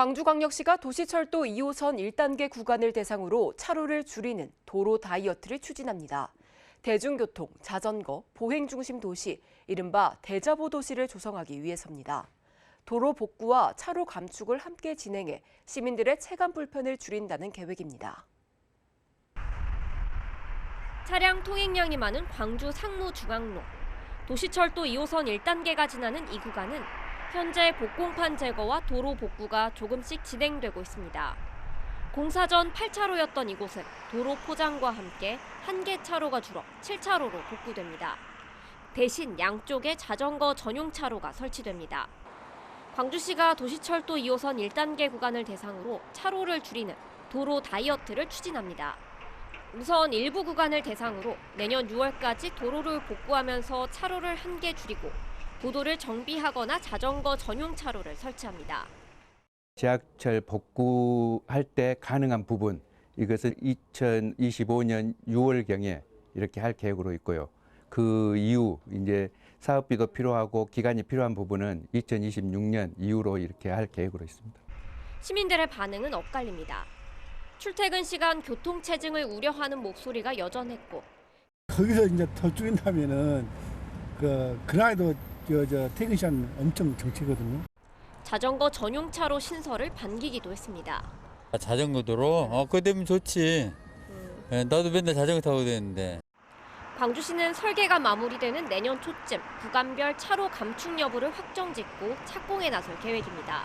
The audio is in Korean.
광주광역시가 도시철도 2호선 1단계 구간을 대상으로 차로를 줄이는 도로 다이어트를 추진합니다. 대중교통, 자전거, 보행 중심 도시, 이른바 대자보 도시를 조성하기 위해서입니다. 도로 복구와 차로 감축을 함께 진행해 시민들의 체감 불편을 줄인다는 계획입니다. 차량 통행량이 많은 광주 상무 중앙로. 도시철도 2호선 1단계가 지나는 이 구간은 현재 복공판 제거와 도로 복구가 조금씩 진행되고 있습니다. 공사 전 8차로였던 이곳은 도로 포장과 함께 한 개 차로가 줄어 7차로로 복구됩니다. 대신 양쪽에 자전거 전용 차로가 설치됩니다. 광주시가 도시철도 2호선 1단계 구간을 대상으로 차로를 줄이는 도로 다이어트를 추진합니다. 우선 일부 구간을 대상으로 내년 6월까지 도로를 복구하면서 차로를 한 개 줄이고 보도를 정비하거나 자전거 전용 차로를 설치합니다. 지하철 복구할 때 가능한 부분 이것을 2025년 6월경에 이렇게 할 계획으로 있고요. 그 이후 이제 사업비도 필요하고 기간이 필요한 부분은 2026년 이후로 이렇게 할 계획으로 있습니다. 시민들의 반응은 엇갈립니다. 출퇴근 시간 교통 체증을 우려하는 목소리가 여전했고 거기서 이제 더 줄인다면은 그 그날도 저, 저 퇴근 시간 엄청 정체거든요. 자전거 전용 차로 신설을 반기기도 했습니다. 아, 자전거 도로? 어, 그거 되면 좋지. 예, 나도 맨날 자전거 타고 다녔는데. 광주시는 설계가 마무리되는 내년 초쯤 구간별 차로 감축 여부를 확정 짓고 착공에 나설 계획입니다.